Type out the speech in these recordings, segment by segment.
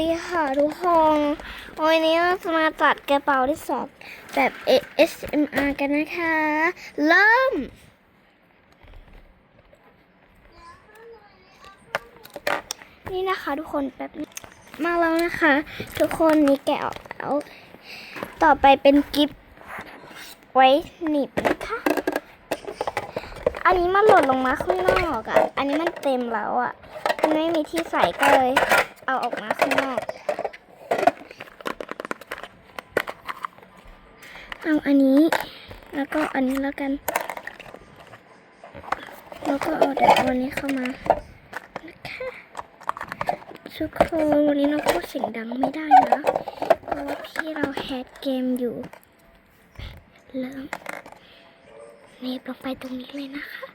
ดีค่ะทุกคนวันนี้เราจะมาจัดกระเป๋าที่สอบแบบ ASMR กันนะคะ เริ่ม นี่นะคะทุกคนแบบมาแล้วนะคะ ทุกคนนี่แกะออกแล้วต่อไปเป็นกิฟต์ไว้หนีบนะคะอันนี้มันหล่นลงมาข้างนอกอะ่ะ อันนี้มันเต็มแล้วอะ่ะ มันไม่มีที่ใส่ก็เลย เอาออกมาข้างนอก เอาอันนี้ แล้วก็อันนี้แล้วกัน แล้วก็เอาเดี๋ยวเอาอันนี้เข้ามานะคะทุกคนวันนี้เราพูดเสียงดังไม่ได้นะ เพราะว่าพี่เราแฮกเกมอยู่เริ่มเนบลงไปตรงนี้เลยนะคะ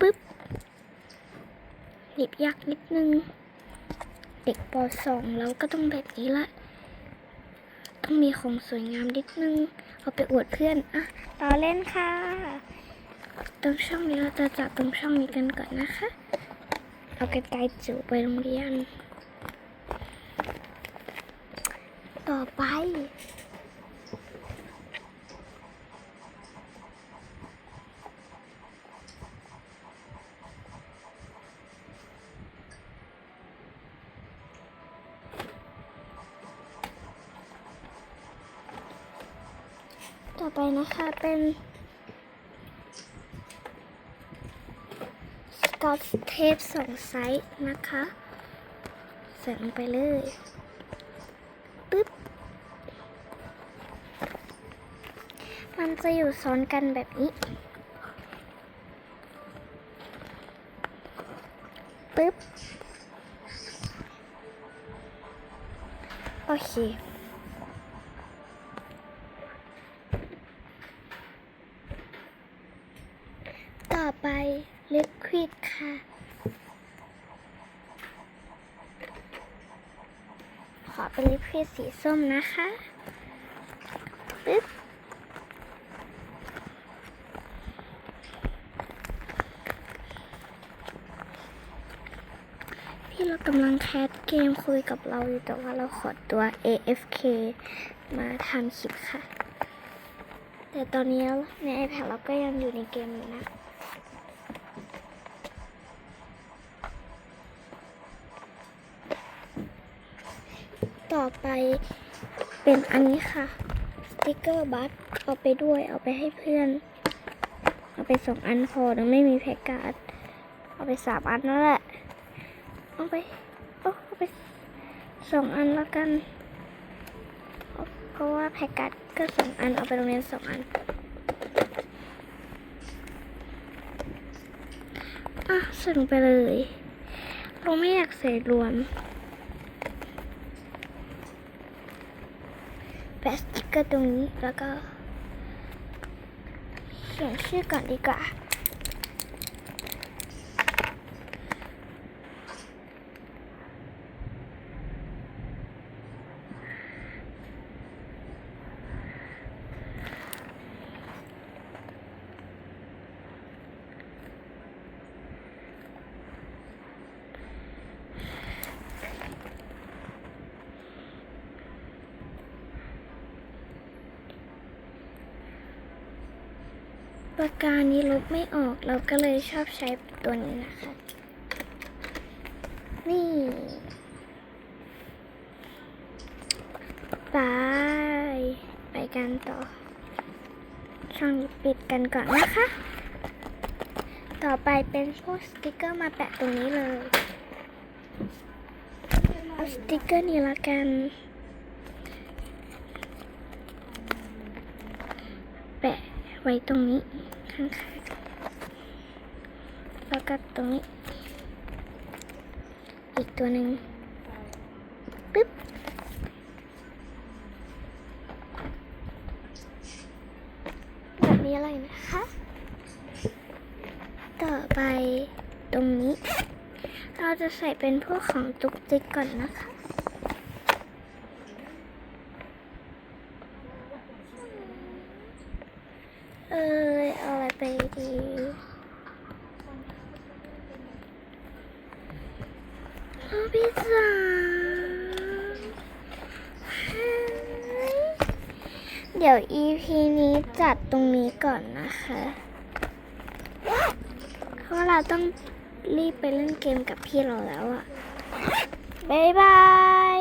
ปึ๊บหนีบยากนิดนึง เด็กปสองแล้วก็ต้องแบบนี้ละ ต้องมีของสวยงามนิดนึง เอาไปอวดเพื่อน อะ ต่อเล่นค่ะ ตรงช่องนี้เราจะจับตรงช่องนี้กันก่อนนะคะ เอากระต่ายจิ๋วไปโรงเรียน ต่อไป ต่อไปนะคะเป็นสกอตเทปสองไซส์นะคะใส่ลงไปเลยปึ๊บมันจะอยู่ซ้อนกันแบบนี้ปึ๊บโอเค ต่อไปลิควิดค่ะขอเป็นลิควิดสีส้มนะคะปึ๊บพี่เรากำลังแคสเกมคุยกับเราอยู่แต่ว่าเราขอตัว AFK มาทำคลิปค่ะ แต่ตอนนี้ใน iPad เราก็ยังอยู่ในเกมอยู่นะ ต่อไปเป็นอันนี้ค่ะ สติกเกอร์บัตเอาไปด้วยเอาไปให้เพื่อน เอาไปสองอันพอนะไม่มีแพ็กการ์ดเอาไปสามอันนั่นแหละ เอาไปเอาเอาไปสองอันแล้วกัน เพราะว่าแพ็กการ์ดก็สองอันเอาไปโรงเรียนสองอันอะส่งไปเลย เราไม่อยากใส่รวม แปะสติกเกอร์ตรงนี้แล้วก็เขียนชื่อก่อนดีกว่า ปากกานี้ลบไม่ออกเราก็เลยชอบใช้ตัวนี้นะคะ นี่ไปไปกันต่อ ช่องปิดกันก่อนนะคะ ต่อไปเป็นพวกสติกเกอร์มาแปะตรงนี้เลย เอาสติกเกอร์นี้ละกันแปะไว้ตรงนี้ ข้างๆแล้วก็ตรงนี้ อีกตัวหนึ่งปึ๊บแบบนี้อะไรนะคะ ต่อไปตรงนี้ เราจะใส่เป็นพวกของจุกจิกก่อนนะคะเออ ไปดีพอพี่จ๋าเดี๋ยว EP นี้จัดตรงนี้ก่อนนะคะ เพราะเราต้องรีบไปเล่นเกมกับพี่เราแล้วอะบ๊ายบาย